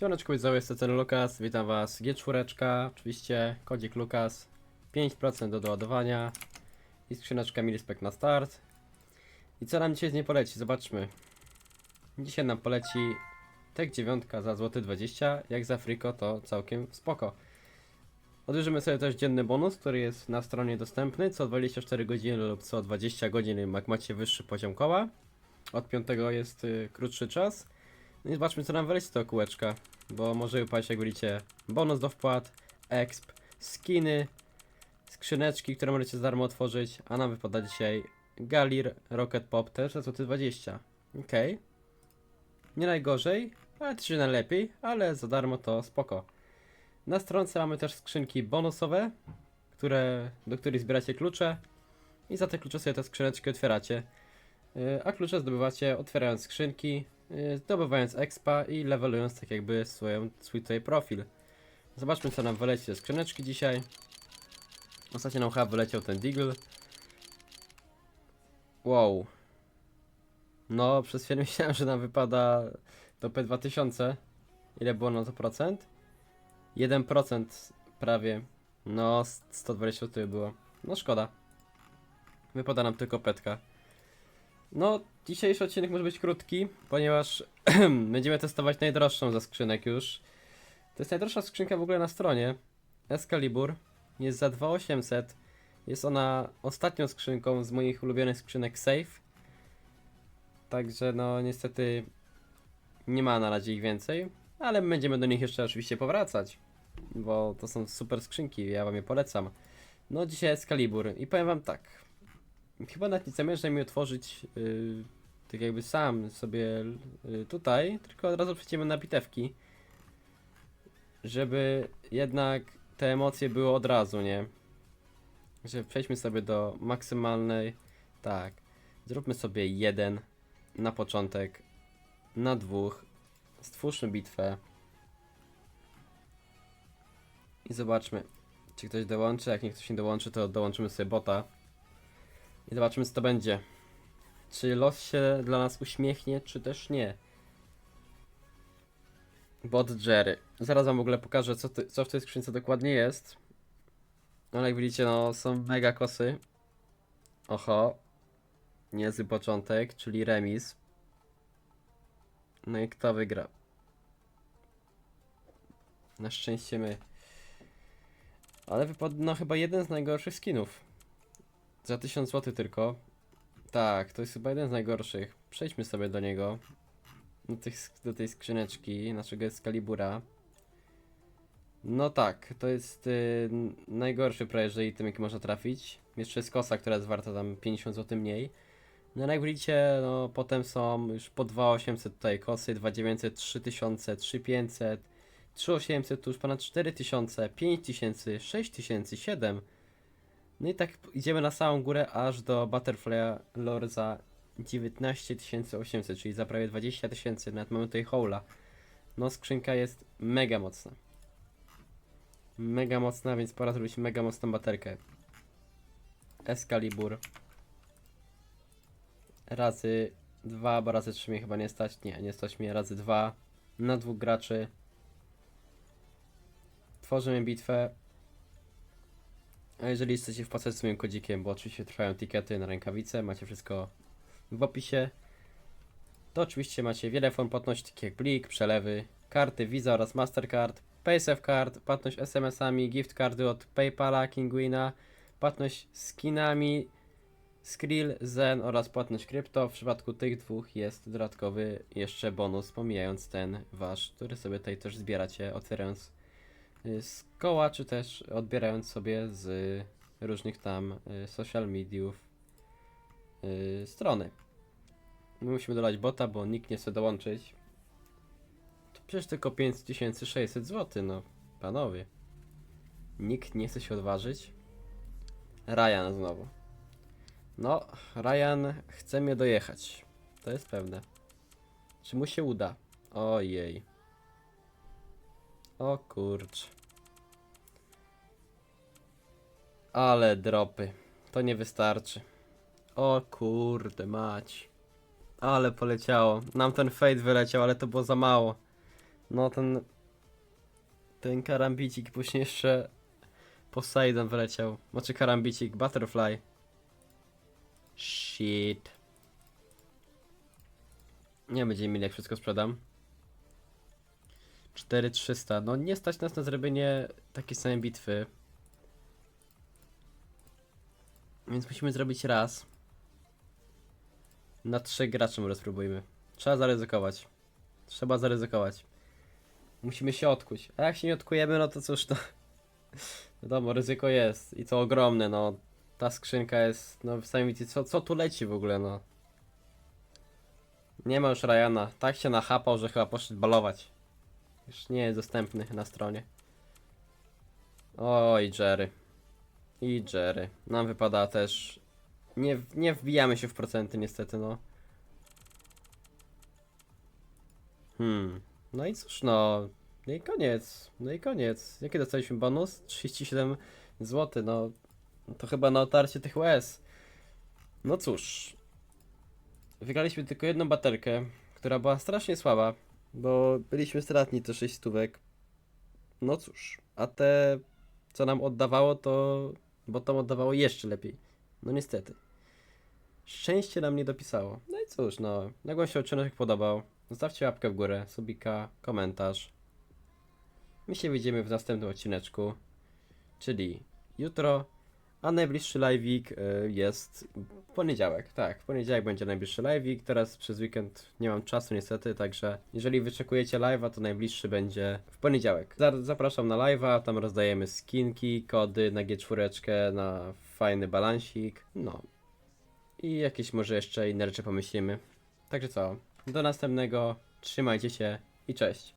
Siemaneczko widzowie, jest ten Lukas, witam was, G4, oczywiście, kodzik Lukas, 5% do doładowania i skrzyneczka Milispek na start. I co nam dzisiaj z niej poleci, zobaczmy. Dzisiaj nam poleci Tek 9 za złoty 20, jak za Friko to całkiem spoko. Odbierzemy sobie też dzienny bonus, który jest na stronie dostępny, co 24 godziny lub co 20 godzin, jak macie wyższy poziom koła. Od 5 jest y, krótszy czas. No i zobaczmy co nam wyleci z tego kółeczka, bo może wypaść jak widzicie bonus do wpłat, exp, skiny, skrzyneczki, które możecie za darmo otworzyć, a nam wypada dzisiaj Galir, Rocket Pop też za złoty 20. Okej. Nie najgorzej, ale też nie najlepiej, ale za darmo to spoko. Na stronce mamy też skrzynki bonusowe, które, do których zbieracie klucze i za te klucze sobie te skrzyneczki otwieracie. Yy, A klucze zdobywacie otwierając skrzynki, zdobywając expa i levelując tak jakby swoją, swój tutaj profil. Zobaczmy co nam wyleci ze skrzyneczki dzisiaj. Ostatnio nam chyba wyleciał ten Deagle. Wow. No, przez chwilę myślałem, że nam wypada to P2000. Ile było na to procent? 1% prawie. No, 120 tutaj było. No szkoda. Wypada nam tylko petka. No, dzisiejszy odcinek może być krótki, ponieważ będziemy testować najdroższą ze skrzynek już. To jest najdroższa skrzynka w ogóle na stronie. Excalibur. Jest za 2800. Jest ona ostatnią skrzynką z moich ulubionych skrzynek Safe. Także no niestety nie ma na razie ich więcej, ale będziemy do nich jeszcze oczywiście powracać, bo to są super skrzynki, ja wam je polecam. No dzisiaj Excalibur i powiem wam tak, chyba nawet nie zamierzam mi otworzyć yy, tak jakby sam sobie yy, tutaj, tylko od razu przejdziemy na bitewki, żeby jednak te emocje były od razu, nie? Że przejdźmy sobie do maksymalnej, tak, zróbmy sobie jeden na początek, na dwóch, stwórzmy bitwę i zobaczmy, czy ktoś dołączy, jak nie ktoś nie dołączy, to dołączymy sobie bota i zobaczymy co to będzie. Czy los się dla nas uśmiechnie, czy też nie. Bot Jerry. Zaraz wam w ogóle pokażę, co, ty, co w tej skrzynce dokładnie jest. Ale jak widzicie, no są mega kosy. Oho. Niezły początek, czyli remis. No i kto wygra? Na szczęście my. Ale wypadł no chyba jeden z najgorszych skinów. Za 1000 zł tylko. Tak, to jest chyba jeden z najgorszych. Przejdźmy sobie do niego. Do, tych, do tej skrzyneczki naszego Excalibura. No tak, to jest y, najgorszy prawie item jaki można trafić. Jeszcze jest kosa, która jest warta tam 50 zł mniej. No jak widzicie, no potem są już po 2800 tutaj kosy, 2900, 3000, 3500, 3800, tu już ponad 4000, 5000, 6000, 7. No i tak idziemy na samą górę aż do Butterfly Lore za 19800, czyli za prawie 20 tysięcy, nawet mamy tutaj hola. No skrzynka jest mega mocna. Mega mocna, więc pora zrobić mega mocną baterkę. Excalibur. Razy 2, bo razy 3 mnie chyba nie stać. Nie, nie stać mnie razy 2 na dwóch graczy. Tworzymy bitwę. A jeżeli chcecie wpłacać z moim kodzikiem, bo oczywiście trwają tikety na rękawice, macie wszystko w opisie. To oczywiście macie wiele form płatności, takich jak Blik, przelewy, karty Visa oraz Mastercard, PaySafe Card, płatność SMS-ami, gift cardy od PayPala, Kinguina, płatność skinami, Skrill, Zen oraz płatność krypto. W przypadku tych dwóch jest dodatkowy jeszcze bonus, pomijając ten wasz, który sobie tutaj też zbieracie, otwierając z koła, czy też odbierając sobie z różnych tam y, social mediów y, strony. My musimy dodać bota, bo nikt nie chce dołączyć. To przecież tylko 5600 zł, no panowie. Nikt nie chce się odważyć. Ryan znowu. No, Ryan chce mnie dojechać. To jest pewne. Czy mu się uda? Ojej. O kurcz. Ale dropy. To nie wystarczy. O kurde mać. Ale poleciało. Nam ten fade wyleciał, ale to było za mało. No ten... Ten karambicik później jeszcze... Poseidon wleciał. Znaczy karambicik, butterfly. Shit. Nie będzie mi jak wszystko sprzedam. 4300. No nie stać nas na zrobienie takiej samej bitwy. Więc musimy zrobić raz. Na trzech graczy może spróbujmy. Trzeba zaryzykować. Trzeba zaryzykować. Musimy się odkuć. A jak się nie odkujemy, no to cóż, to... Wiadomo, ryzyko jest. I to ogromne, no. Ta skrzynka jest, no sami widzicie, co, co tu leci w ogóle, no. Nie ma już Ryana. Tak się nachapał, że chyba poszedł balować. Już nie jest dostępny na stronie. Oj, Jerry. I Jerry. Nam wypada też. Nie, nie wbijamy się w procenty, niestety, no. Hmm. No i cóż, no. No i koniec. No i koniec. Jaki dostaliśmy bonus? 37 zł, no. To chyba na otarcie tych łez. No cóż. Wygraliśmy tylko jedną baterkę, która była strasznie słaba, bo byliśmy stratni to 6 stówek. No cóż, a te, co nam oddawało, to. Bo to oddawało jeszcze lepiej. No niestety. Szczęście nam nie dopisało. No i cóż, no. Jak wam się odcinek podobał, zostawcie łapkę w górę, subika, komentarz. My się widzimy w następnym odcineczku, czyli jutro, a najbliższy live'ik y, jest w poniedziałek. Tak, w poniedziałek będzie najbliższy live'ik. Teraz przez weekend nie mam czasu niestety, także jeżeli wyczekujecie live'a, to najbliższy będzie w poniedziałek. Za- Zapraszam na live'a, tam rozdajemy skinki, kody na G4, na fajny balansik, no. I jakieś może jeszcze inne rzeczy pomyślimy. Także co, do następnego, trzymajcie się i cześć.